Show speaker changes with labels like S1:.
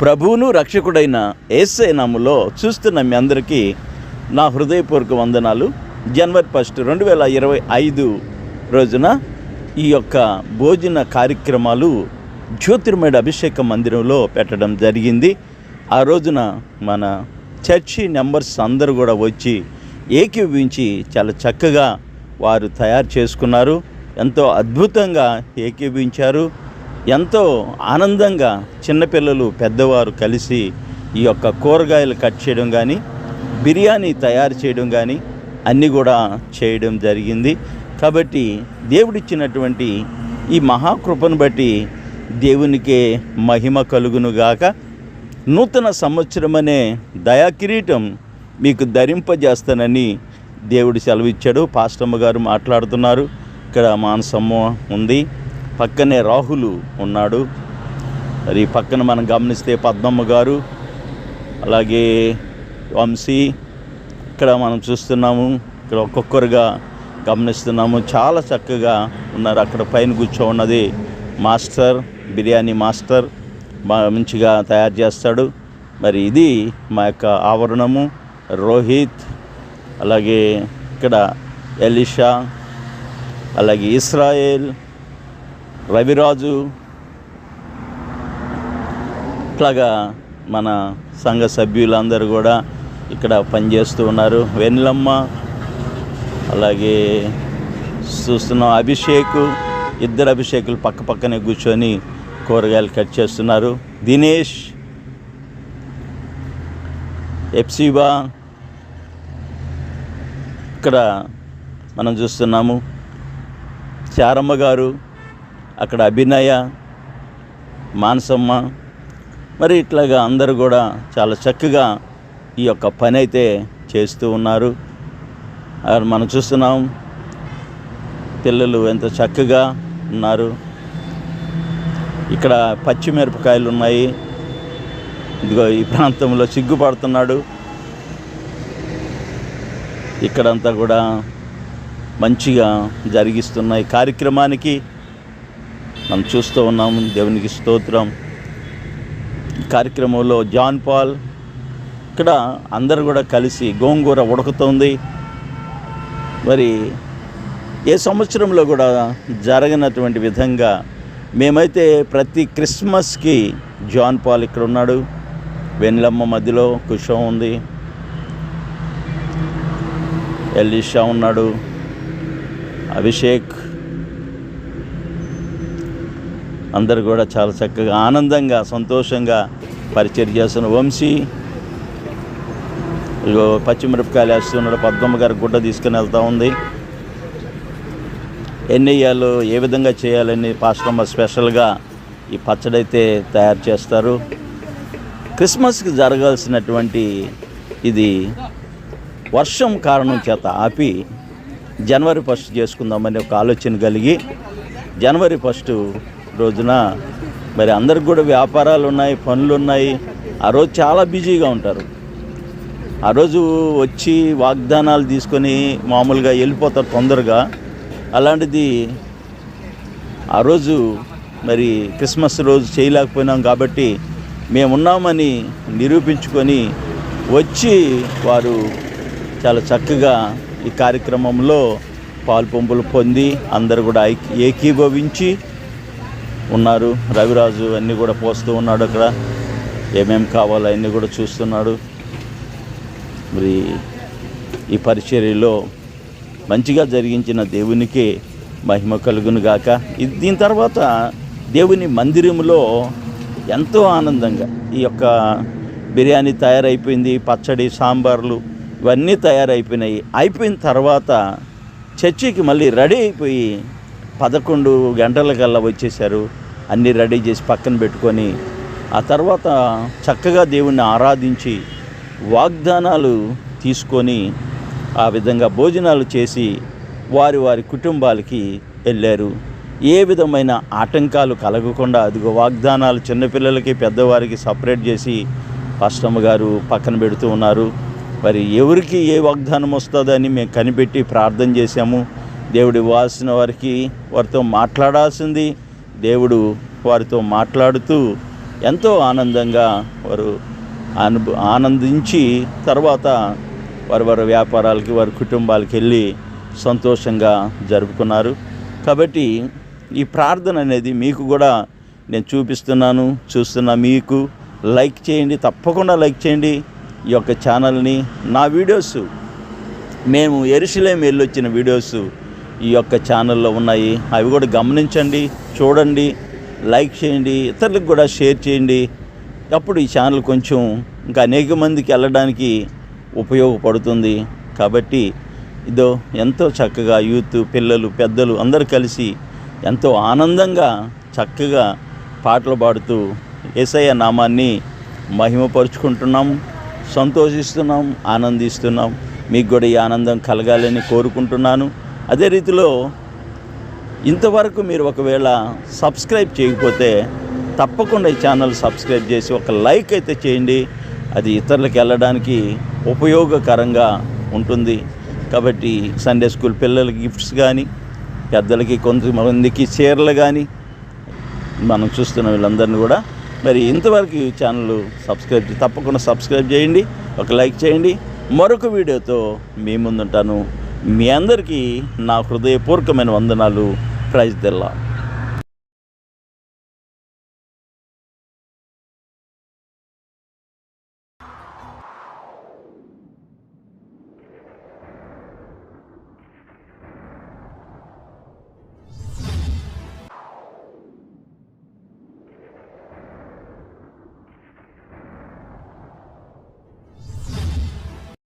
S1: ప్రభువును రక్షకుడైన ఏసై నాములో చూస్తున్న మీ అందరికీ నా హృదయపూర్వక వందనాలు. జనవరి ఫస్ట్ రెండు వేల ఇరవై ఐదు రోజున ఈ యొక్క భోజన కార్యక్రమాలు జ్యోతిర్మయ అభిషేక మందిరంలో పెట్టడం జరిగింది. ఆ రోజున మన చర్చి నెంబర్స్ అందరూ కూడా వచ్చి ఏకీభవించి చాలా చక్కగా వారు తయారు చేసుకున్నారు. ఎంతో అద్భుతంగా ఏకీభవించారు. ఎంతో ఆనందంగా చిన్నపిల్లలు పెద్దవారు కలిసి ఈ యొక్క కూరగాయలు కట్ చేయడం కానీ బిర్యానీ తయారు చేయడం కానీ అన్నీ కూడా చేయడం జరిగింది. కాబట్టి దేవుడిచ్చినటువంటి ఈ మహాకృపను బట్టి దేవునికే మహిమ కలుగునుగాక నూతన సంవత్సరం అనే దయాకిరీటం మీకు ధరింపజేస్తానని దేవుడు సెలవిచ్చాడు. పాస్టమ్మ గారు మాట్లాడుతున్నారు. ఇక్కడ మానసమ్మ ఉంది. పక్కనే రాహులు ఉన్నాడు. మరి పక్కన మనం గమనిస్తే పద్మమ్మ గారు అలాగే వంశీ ఇక్కడ మనం చూస్తున్నాము ఇక్కడ ఒక్కొక్కరుగా గమనిస్తున్నాము. చాలా చక్కగా ఉన్నారు. అక్కడ పైన కూర్చో ఉన్నది మాస్టర్ బిర్యానీ మాస్టర్ మంచిగా తయారు చేస్తాడు. మరి ఇది మా యొక్క ఆవరణము. రోహిత్ అలాగే ఇక్కడ ఎలిషా అలాగే ఇస్రాయేల్ రవిరాజు ఇట్లాగా మన సంఘ సభ్యులందరూ కూడా ఇక్కడ పనిచేస్తూ ఉన్నారు. వెన్నెలమ్మ అలాగే చూస్తున్నాం అభిషేక్ ఇద్దరు అభిషేకులు పక్క పక్కనే కూర్చొని కూరగాయలు కట్ చేస్తున్నారు. దినేష్ ఎప్సిబా ఇక్కడ మనం చూస్తున్నాము. చారమ్మ గారు అక్కడ అభినయ మానసమ్మ మరి ఇట్లాగా అందరూ కూడా చాలా చక్కగా ఈ యొక్క పని అయితే చేస్తూ ఉన్నారు. మనం చూస్తున్నాం పిల్లలు ఎంత చక్కగా ఉన్నారు. ఇక్కడ పచ్చిమిరపకాయలు ఉన్నాయి. ఇదిగో ఈ ప్రాంతంలో సిగ్గుపడుతున్నాడు. ఇక్కడంతా కూడా మంచిగా జరిగిస్తున్నాయి. కార్యక్రమానికి మనం చూస్తూ ఉన్నాము దేవునికి స్తోత్రం. కార్యక్రమంలో జాన్ పాల్ ఇక్కడ అందరు కూడా కలిసి గోంగూర ఉడుకుతుంది. మరి ఏ సంవత్సరంలో కూడా జరగనటువంటి విధంగా మేమైతే ప్రతి క్రిస్మస్కి జాన్ పాల్ ఇక్కడ ఉన్నాడు. వెన్నెలమ్మ మధ్యలో కుషం ఉంది. ఎలీషా ఉన్నాడు. అభిషేక్ అందరు కూడా చాలా చక్కగా ఆనందంగా సంతోషంగా పరిచయం చేస్తున్న వంశీ. ఇగో పచ్చిమిరపకాయలు వేస్తున్నాడు పద్మమ్మ గారి గుడ్డ తీసుకుని వెళ్తూ ఉంది. ఎన్ని వేయాలో ఏ విధంగా చేయాలని పాస్టమ్మ స్పెషల్గా ఈ పచ్చడైతే తయారు చేస్తారు. క్రిస్మస్కి జరగాల్సినటువంటి ఇది వర్షం కారణం చేత ఆపి జనవరి ఫస్ట్ చేసుకుందామని ఒక ఆలోచన కలిగి జనవరి ఫస్ట్ రోజున మరి అందరికి కూడా వ్యాపారాలు ఉన్నాయి పనులు ఉన్నాయి. ఆ రోజు చాలా బిజీగా ఉంటారు. ఆ రోజు వచ్చి వాగ్దానాలు తీసుకొని మామూలుగా వెళ్ళిపోతారు తొందరగా. అలాంటిది ఆ రోజు మరి క్రిస్మస్ రోజు చేయలేకపోయినాం కాబట్టి మేమున్నామని నిరూపించుకొని వచ్చి వారు చాలా చక్కగా ఈ కార్యక్రమంలో పాల్పొంపులు పొంది అందరు కూడా ఐక్- ఏకీభవించి ఉన్నారు. రవిరాజు అన్నీ కూడా పోస్తూ ఉన్నాడు అక్కడ. ఏమేం కావాలో అన్నీ కూడా చూస్తున్నాడు. మరి ఈ పరిచర్యలో మంచిగా జరిగించిన దేవునికి మహిమ కలుగును గాక. ఇది దీని తర్వాత దేవుని మందిరంలో ఎంతో ఆనందంగా ఈ యొక్క బిర్యానీ తయారైపోయింది పచ్చడి సాంబార్లు ఇవన్నీ తయారైపోయినాయి. అయిపోయిన తర్వాత చర్చికి మళ్ళీ రెడీ అయిపోయి పదకొండు గంటలకల్లా వచ్చేసారు అన్నీ రెడీ చేసి పక్కన పెట్టుకొని ఆ తర్వాత చక్కగా దేవుణ్ణి ఆరాధించి వాగ్దానాలు తీసుకొని ఆ విధంగా భోజనాలు చేసి వారి వారి కుటుంబాలకి వెళ్ళారు. ఏ విధమైన ఆటంకాలు కలగకుండా అదిగో వాగ్దానాలు చిన్నపిల్లలకి పెద్దవారికి సపరేట్ చేసి పాస్టమ్మ గారు పక్కన పెడుతూ ఉన్నారు. మరి ఎవరికి ఏ వాగ్దానం వస్తుందని మేము కనిపెట్టి ప్రార్థన చేశాము. దేవుడు ఇవ్వాల్సిన వారికి వారితో మాట్లాడాల్సింది. దేవుడు వారితో మాట్లాడుతూ ఎంతో ఆనందంగా వారు అను ఆనందించి తర్వాత వారి వారి వ్యాపారాలకి వారి కుటుంబాలకి వెళ్ళి సంతోషంగా జరుపుకున్నారు. కాబట్టి ఈ ప్రార్థన అనేది మీకు కూడా నేను చూపిస్తున్నాను చూస్తున్నా మీకు. లైక్ చేయండి తప్పకుండా లైక్ చేయండి ఈ యొక్క ఛానల్ని. నా వీడియోస్ మేము ఎరుసలేం వెళ్ళొచ్చిన వీడియోస్ ఈ యొక్క ఛానల్లో ఉన్నాయి. అవి కూడా గమనించండి చూడండి లైక్ చేయండి ఇతరులకు కూడా షేర్ చేయండి. అప్పుడు ఈ ఛానల్ కొంచెం ఇంకా అనేక మందికి వెళ్ళడానికి ఉపయోగపడుతుంది. కాబట్టి ఇదో ఎంతో చక్కగా యూత్ పిల్లలు పెద్దలు అందరు కలిసి ఎంతో ఆనందంగా చక్కగా పాటలు పాడుతూ ఏసయ్య నామాన్ని మహిమపరుచుకుంటున్నాం సంతోషిస్తున్నాం ఆనందిస్తున్నాం. మీకు కూడా ఈ ఆనందం కలగాలని కోరుకుంటున్నాను. అదే రీతిలో ఇంతవరకు మీరు ఒకవేళ సబ్స్క్రైబ్ చేయకపోతే తప్పకుండా ఈ ఛానల్ సబ్స్క్రైబ్ చేసి ఒక లైక్ అయితే చేయండి. అది ఇతరులకు వెళ్ళడానికి ఉపయోగకరంగా ఉంటుంది. కాబట్టి సండే స్కూల్ పిల్లలకి గిఫ్ట్స్ కానీ పెద్దలకి కొంతమందికి చీరలు కానీ మనం చూస్తున్న వీళ్ళందరినీ కూడా మరి ఇంతవరకు ఈ ఛానల్ సబ్స్క్రైబ్ తప్పకుండా సబ్స్క్రైబ్ చేయండి. ఒక లైక్ చేయండి. మరొక వీడియోతో మీ ముందుంటాను. మీ అందరికీ నా హృదయపూర్వకమైన వందనాలు. ప్రైజ్ తెల్లా